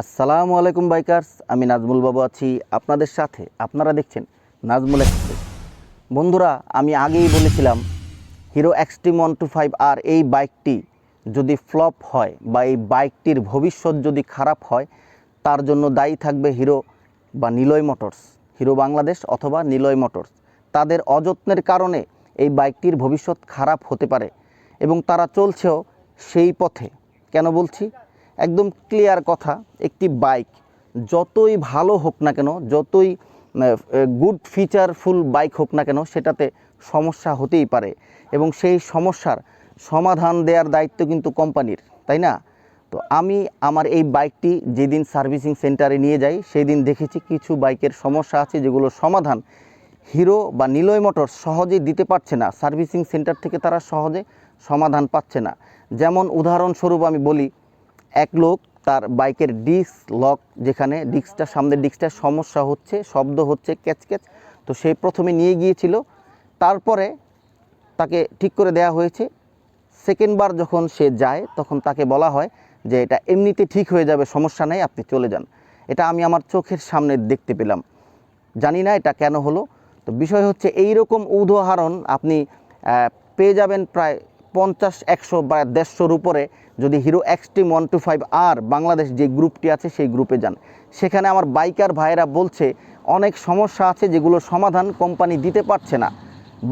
আসসালামু আলাইকুম বাইকার্স, আমি নাজমুল বাবু আছি আপনাদের সাথে। আপনারা দেখছেন নাজমুল এক্সপ্রেস বন্ধুরা, আমি আগেই বলেছিলাম Hero Xtreme one two five আর এই বাইকটি যদি ফ্লপ হয় বা এই বাইকটির ভবিষ্যৎ যদি খারাপ হয়, তার জন্য দায়ী থাকবে হিরো বা নিলয় মোটরস হিরো বাংলাদেশ অথবা নিলয় মোটরস তাদের অযত্নের কারণে এই বাইকটির ভবিষ্যৎ খারাপ হতে পারে এবং তারা চলছেও সেই পথে। কেন বলছি? একদম ক্লিয়ার কথা, একটি বাইক যতই ভালো হোক না কেন, যতই গুড ফিচারফুল বাইক হোক না কেন, সেটাতে সমস্যা হতেই পারে। এবং সেই সমস্যার সমাধান দেওয়ার দায়িত্ব কিন্তু কোম্পানির তাই না? তো আমি আমার এই বাইকটি যেদিন সার্ভিসিং সেন্টারে নিয়ে যাই সেই দিন দেখেছি কিছু বাইকের সমস্যা আছে যেগুলো সমাধান হিরো বা নিলয় মোটর সহজেই দিতে পারছে না। সার্ভিসিং সেন্টার থেকে তারা সহজে সমাধান পাচ্ছে না। যেমন উদাহরণস্বরূপ আমি বলি এক লোক তার বাইকের ডিস্ক লক যেখানে ডিস্কটা, সামনের ডিস্কটার সমস্যা হচ্ছে, শব্দ হচ্ছে, ক্যাচ ক্যাচ। তো সে প্রথমে নিয়ে গিয়েছিল। তারপরে তাকে ঠিক করে দেয়া হয়েছে। সেকেন্ডবার যখন সে যায়, তখন তাকে বলা হয় যে, এটা এমনিতে ঠিক হয়ে যাবে, সমস্যা নেই, আপনি চলে যান। এটা আমি আমার চোখের সামনে দেখতে পেলাম। জানি না এটা কেন হলো। তো বিষয় হচ্ছে এই রকম উদাহরণ আপনি পেয়ে যাবেন প্রায় পঞ্চাশ, একশো বা দেড়শোর উপরে যদি Hero Xtreme one two five আর বাংলাদেশ যে গ্রুপটি আছে সেই গ্রুপে যান। সেখানে আমার বাইকার ভাইয়েরা বলছে, অনেক সমস্যা আছে যেগুলো সমাধান কোম্পানি দিতে পারছে না।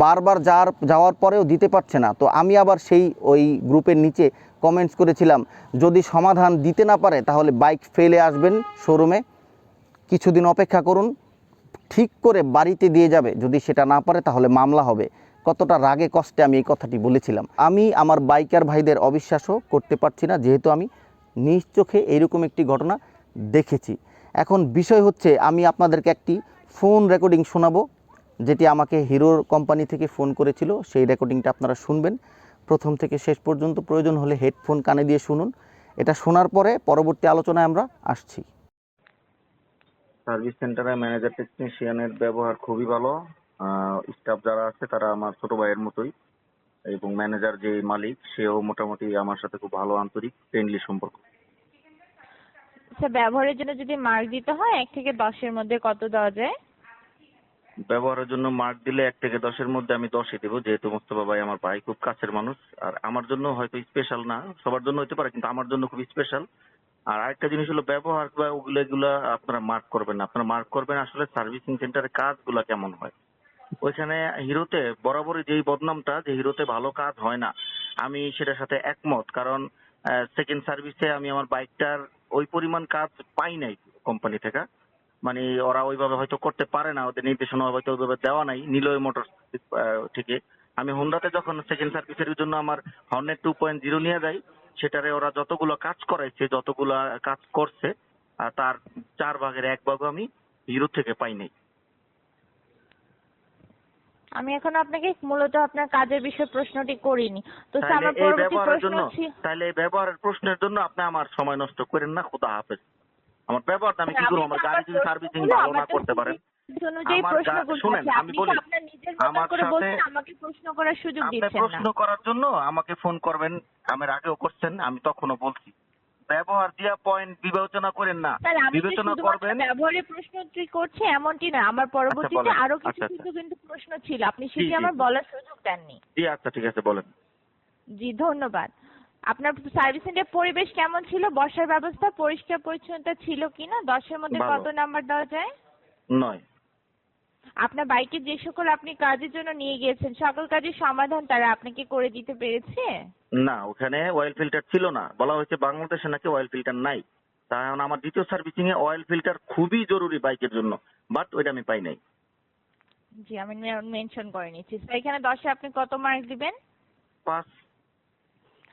বারবার যাওয়ার যাওয়ার পরেও দিতে পারছে না। তো আমি আবার সেই ওই গ্রুপের নিচে কমেন্টস করেছিলাম, যদি সমাধান দিতে না পারে তাহলে বাইক ফেলে আসবেন শোরুমে। কিছুদিন অপেক্ষা করুন, ঠিক করে বাড়িতে দিয়ে যাবে। যদি সেটা না পারে তাহলে মামলা হবে। কতটা রাগে কষ্টে আমি এই কথাটি বলেছিলাম। আমি আমার বাইকার ভাইদের অবিশ্বাসও করতে পারছি না, যেহেতু আমি নিজ চোখে এইরকম একটি ঘটনা দেখেছি। এখন বিষয় হচ্ছে, আমি আপনাদেরকে একটি ফোন রেকর্ডিং শোনাবো, যেটি আমাকে হিরোর কোম্পানি থেকে ফোন করেছিল। সেই রেকর্ডিংটা আপনারা শুনবেন। প্রথম থেকে শেষ পর্যন্ত প্রয়োজন হলে হেডফোন কানে দিয়ে শুনুন। এটা শোনার পরে পরবর্তী আলোচনায় আমরা আসছি। সার্ভিস সেন্টারে ম্যানেজার টেকনিশিয়ানের ব্যবহার খুবই ভালো। স্টাফ যারা আছে তারা আমার ছোট ভাইয়ের মতোই এবং ম্যানেজার যে মালিক সেও মোটামুটি আমার সাথে খুব ভালো আন্তরিক ফ্রেন্ডলি সম্পর্ক। আচ্ছা ব্যবহারের জন্য যদি মার্ক দিতে হয় এক থেকে দশের মধ্যে কত দেওয়া যায়? ব্যবহারের জন্য মার্ক দিলে এক থেকে দশের মধ্যে আমি দশই দেবো যেহেতু মোস্তফা ভাই আমার ভাই খুব কাছের মানুষ। আর আমার জন্য হয়তো স্পেশাল না সবার জন্য হতে পারে কিন্তু আমার জন্য খুব স্পেশাল আর আরেকটা জিনিস হলো ব্যবহার বা ওগুলো এগুলো আপনারা মার্ক করবেন না। আপনারা মার্ক করবেন আসলে সার্ভিসিং সেন্টারের কাজগুলো কেমন হয়? ওইখানে হিরোতে, বরাবরই যেই বদনামটা, যে হিরোতে ভালো কাজ হয় না, আমি সেটার সাথে একমত। কারণ সেকেন্ড সার্ভিসে আমি আমার বাইকটার ওই পরিমাণ কাজ পাই নাই কোম্পানি থেকে। মানে ওরা ওইভাবে হয়তো করতে পারে না, ওদের নির্দেশনা হয়তো ওইভাবে দেওয়া নাই, নিলয় মোটর থেকে। আমি হোন্ডাতে যখন সেকেন্ড সার্ভিসের জন্য আমার হর্নেট টু পয়েন্ট জিরো নিয়ে যাই, সেটারে ওরা যতগুলো কাজ করাইছে, যতগুলো কাজ করছে তার চার ভাগের এক ভাগও আমি হিরো থেকে পাই নাই। আমি এখন আপনাকে মূলত আপনার কাজের বিষয়ে প্রশ্নটি করিনি। তো স্যার আমার পরবর্তী প্রশ্ন ছিল তাহলে এই ব্যবহারের প্রশ্নের জন্য আপনি আমার সময় নষ্ট করেন না খুদা হাফেজ। আমার ব্যবহারটা আমি কি করব? আমার গাড়ি যদি সার্ভিসিং ভালো না করতে পারেন। শুনেন, আমি বলি, আমার সাথে- আমাকে প্রশ্ন করার সুযোগ আপনি দিচ্ছেন প্রশ্ন করার জন্য আমাকে ফোন করবেন আমি আগেও করছেন আমি তখনও বলছি। ব্যবহার দিয়া পয়েন্ট বিবেচনা করেন না। স্যার আমি যে বিবেচনা শুধুমাত্র করবেন? ব্যবহারের প্রশ্নটি করছি এমনটি না আমার পরবর্তীতে বলেন। আরও কিছু আচ্ছা, কিন্তু কিন্তু প্রশ্ন ছিল আপনি সেটি জি, আমার বলার সুযোগ দেননি। জি আচ্ছা ঠিক আছে বলেন। জি ধন্যবাদ। আপনার সার্ভিস সেন্টার পরিবেশ কেমন ছিল? বসার ব্যবস্থা পরিষ্কার পরিচ্ছন্নতা ছিল কিনা? দশের মধ্যে ভালো। কত নাম্বার দেওয়া যায়? নয়। আপনার বাইকে যে সকল আপনি কাজের জন্য নিয়ে গিয়েছেন সকল কাজের সমাধান তারা আপনাকে করে দিতে পেরেছে? না ওখানে অয়েল ফিল্টার ছিল না। বলা হয়েছে বাংলাদেশে নাকি অয়েল ফিল্টার নাই। কারণ আমার দ্বিতীয় সার্ভিসিং এ অয়েল ফিল্টার খুবই জরুরি বাইকের জন্য বাট ওইটা আমি পাই নাই। জি আমি মেনশন করে নিচ্ছি। স্যার এখানে দশে আপনি কত মার্ক দিবেন? পাঁচ।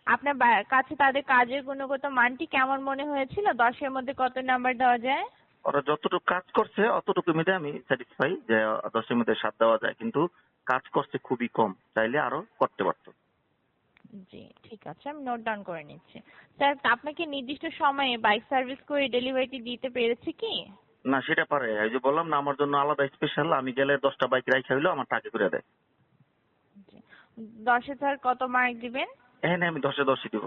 আপনার কাছে তাদের কাজের গুণগত মানটি কেমন মনে হয়েছিল? দশের মধ্যে কত নাম্বার দেওয়া যায়? ওরা যতটুকু কাজ করছে অতটুকু মধ্যে আমি স্যাটিসফাই যে দশের মধ্যে সাত দেওয়া যায় কিন্তু কাজ করছে খুবই কম চাইলে আরও করতে পারতো। জি ঠিক আছে আমি নোট ডাউন করে নিচ্ছি। স্যার আপনাকে নির্দিষ্ট সময়ে বাইক সার্ভিস করে ডেলিভারিটি দিতে পেরেছে কি? না সেটা পারে। এই যে বললাম না আমার জন্য আলাদা স্পেশাল আমি গেলে দশটা বাইক রাইখা হইল আমার টাকা করে দেয়। দশে স্যার কত মার্ক দিবেন? হ্যাঁ আমি দশে দশই দিব।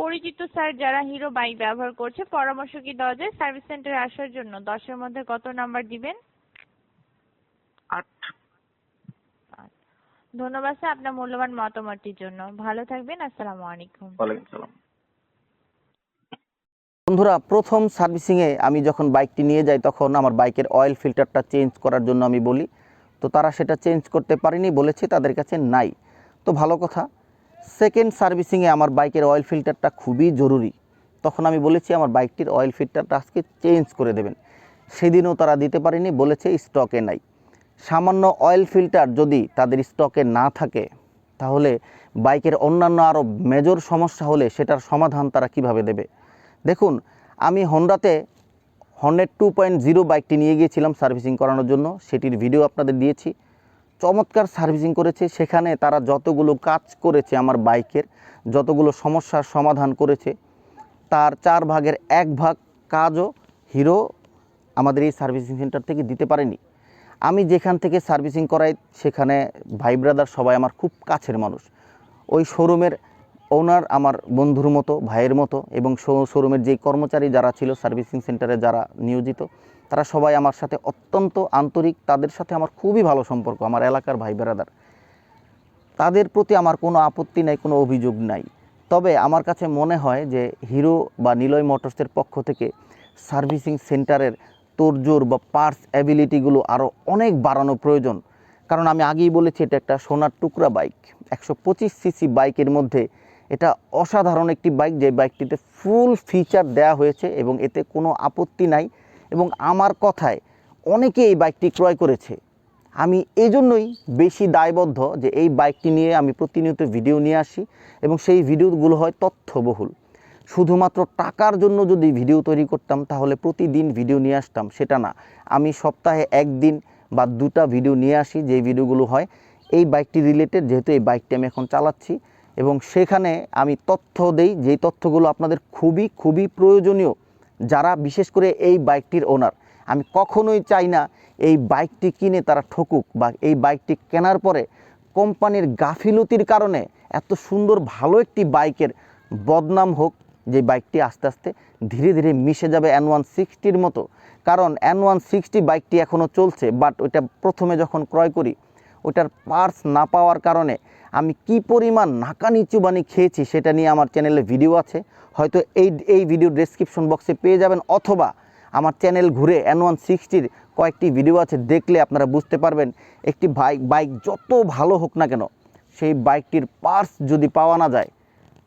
পরিচিত স্যার যারা হিরো বাইক ব্যবহার করছে পরামর্শ কি দেওয়া যায়? সার্ভিস সেন্টারে আসার জন্য দশের মধ্যে কত নাম্বার দিবেন? আট। ধন্যবাদ স্যার আপনার মূল্যবান মতামতটির জন্য। ভালো থাকবেন আসসালামু আলাইকুম। ওয়ালাইকুম সালাম। বন্ধুরা প্রথম সার্ভিসিংয়ে আমি যখন বাইকটি নিয়ে যাই তখন আমার বাইকের অয়েল ফিল্টারটা চেঞ্জ করার জন্য আমি বলি। তো তারা সেটা চেঞ্জ করতে পারেনি বলেছে তাদের কাছে নাই। তো ভালো কথা সেকেন্ড সার্ভিসিংয়ে আমার বাইকের অয়েল ফিল্টারটা খুবই জরুরি। তখন আমি বলেছি, আমার বাইকটির অয়েল ফিল্টারটা আজকে চেঞ্জ করে দেবেন। সেদিনও তারা দিতে পারেনি, বলেছে স্টকে নাই। সামান্য অয়েল ফিল্টার যদি তাদের স্টকে না থাকে, তাহলে বাইকের অন্যান্য আরও মেজর সমস্যা হলে সেটার সমাধান তারা কীভাবে দেবে? দেখুন, আমি হন্ডাতে হন্ডেড টু পয়েন্ট জিরো বাইকটি নিয়ে গিয়েছিলাম সার্ভিসিং করানোর জন্য। সেটির ভিডিও আপনাদের দিয়েছি। চমৎকার সার্ভিসিং করেছে। সেখানে তারা যতগুলো কাজ করেছে আমার বাইকের, যতগুলো সমস্যার সমাধান করেছে, তার চার ভাগের এক ভাগ কাজও হিরো আমাদের এই সার্ভিসিং সেন্টার থেকে দিতে পারেনি। আমি যেখান থেকে সার্ভিসিং করাই, সেখানে ভাই ব্রাদার সবাই আমার খুব কাছের মানুষ। ওই শোরুমের ওনার আমার বন্ধুর মতো, ভাইয়ের মতো এবং শোরুমের যেই কর্মচারী যারা ছিল সার্ভিসিং সেন্টারে যারা নিয়োজিত, তারা সবাই আমার সাথে অত্যন্ত আন্তরিক, তাদের সাথে আমার খুবই ভালো সম্পর্ক, আমার এলাকার ভাই ব্রাদার। তাদের প্রতি আমার কোনো আপত্তি নাই, কোনো অভিযোগ নাই। তবে আমার কাছে মনে হয় যে হিরো বা নিলয় মোটরসের পক্ষ থেকে সার্ভিসিং সেন্টারের তোড়জোড় বা পার্টস অ্যাবিলিটিগুলো আরও অনেক বাড়ানো প্রয়োজন। কারণ আমি আগেই বলেছি, এটা একটা সোনার টুকরা বাইক একশো পঁচিশ সিসি বাইকের মধ্যে এটা অসাধারণ একটি বাইক, যে বাইকটিতে ফুল ফিচার দেওয়া হয়েছে এবং এতে কোনো আপত্তি নাই। এবং আমার কথায় অনেকে এই বাইকটি ক্রয় করেছে। আমি এই জন্যই বেশি দায়বদ্ধ যে এই বাইকটি নিয়ে আমি প্রতিনিয়ত ভিডিও নিয়ে আসি এবং সেই ভিডিওগুলো হয় তথ্যবহুল। শুধুমাত্র টাকার জন্য যদি ভিডিও তৈরি করতাম, তাহলে প্রতিদিন ভিডিও নিয়ে আসতাম, সেটা না। আমি সপ্তাহে একদিন বা দুটা ভিডিও নিয়ে আসি যে ভিডিওগুলো হয়। এই বাইকটি রিলেটেড যেহেতু এই বাইকটি আমি এখন চালাচ্ছি এবং সেখানে আমি তথ্য দেই, যেই তথ্যগুলো আপনাদের খুবই খুবই প্রয়োজনীয় যারা বিশেষ করে এই বাইকটির ওনার। আমি কখনোই চাই না এই বাইকটি কিনে তারা ঠকুক বা এই বাইকটি কেনার পরে কোম্পানির গাফিলতির কারণে এত সুন্দর ভালো একটি বাইকের বদনাম হোক, যে বাইকটি আস্তে আস্তে ধীরে ধীরে মিশে যাবে অ্যান ওয়ান সিক্সটির মতো। কারণ অ্যান ওয়ান সিক্সটি বাইকটি এখনও চলছে বাট ওইটা প্রথমে যখন ক্রয় করি ওটার পার্টস না পাওয়ার কারণে আমি কি পরিমাণ নাকানি চুবানি খেয়েছি সেটা নিয়ে আমার চ্যানেলে ভিডিও আছে। হয়তো এই এই ভিডিও ডেসক্রিপশন বক্সে পেয়ে যাবেন অথবা আমার চ্যানেল ঘুরে এন ওয়ান সিক্সটির কয়েকটি ভিডিও আছে, দেখলে আপনারা বুঝতে পারবেন একটি বাইক বাইক যত ভালো হোক না কেন, সেই বাইকটির পার্স যদি পাওয়া না যায়,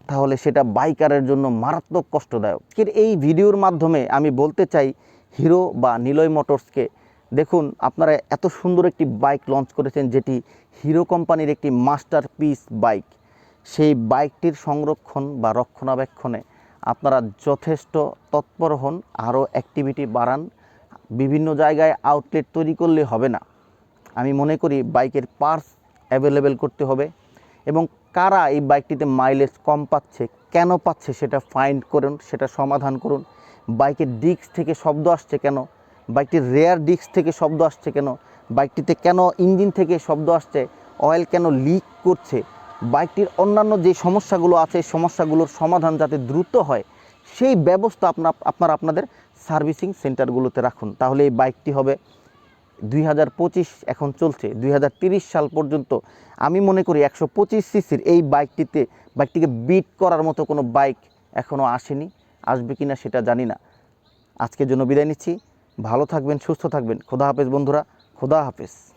তাহলে সেটা বাইকারের জন্য মারাত্মক কষ্টদায়ক। এই ভিডিওর মাধ্যমে আমি বলতে চাই, হিরো বা নিলয় মোটরসকে, দেখুন, আপনারা এত সুন্দর একটি বাইক লঞ্চ করেছেন যেটি হিরো কোম্পানির একটি মাস্টার পিস বাইক। সেই বাইকটির সংরক্ষণ বা রক্ষণাবেক্ষণে আপনারা যথেষ্ট তৎপর হন, আরও অ্যাক্টিভিটি বাড়ান, বিভিন্ন জায়গায় আউটলেট তৈরি করলে হবে না। আমি মনে করি বাইকের পার্স অ্যাভেলেবেল করতে হবে এবং কারা এই বাইকটিতে মাইলেজ কম পাচ্ছে, কেন পাচ্ছে সেটা ফাইন্ড করুন, সেটা সমাধান করুন। বাইকের ডিস্ক থেকে শব্দ আসছে কেন? বাইকটির রেয়ার ডিস্ক থেকে শব্দ আসছে কেন? বাইকটিতে কেন ইঞ্জিন থেকে শব্দ আসছে অয়েল কেন লিক করছে, বাইকটির অন্যান্য যে সমস্যাগুলো আছে সমস্যাগুলোর সমাধান যাতে দ্রুত হয়, সেই ব্যবস্থা আপনার আপনারা আপনাদের সার্ভিসিং সেন্টারগুলোতে রাখুন। তাহলে এই বাইকটি হবে দুই হাজার পঁচিশ এখন চলছে, দুই সাল পর্যন্ত। আমি মনে করি একশো পঁচিশ সিসির এই বাইকটিতে, বাইকটিকে বিট করার মতো কোনো বাইক এখনও আসেনি, আসবে কি না সেটা জানি না। আজকের জন্য বিদায় নিচ্ছি। ভালো থাকবেন, সুস্থ থাকবেন। খোদা হাফেজ বন্ধুরা। খোদা হাফেজ।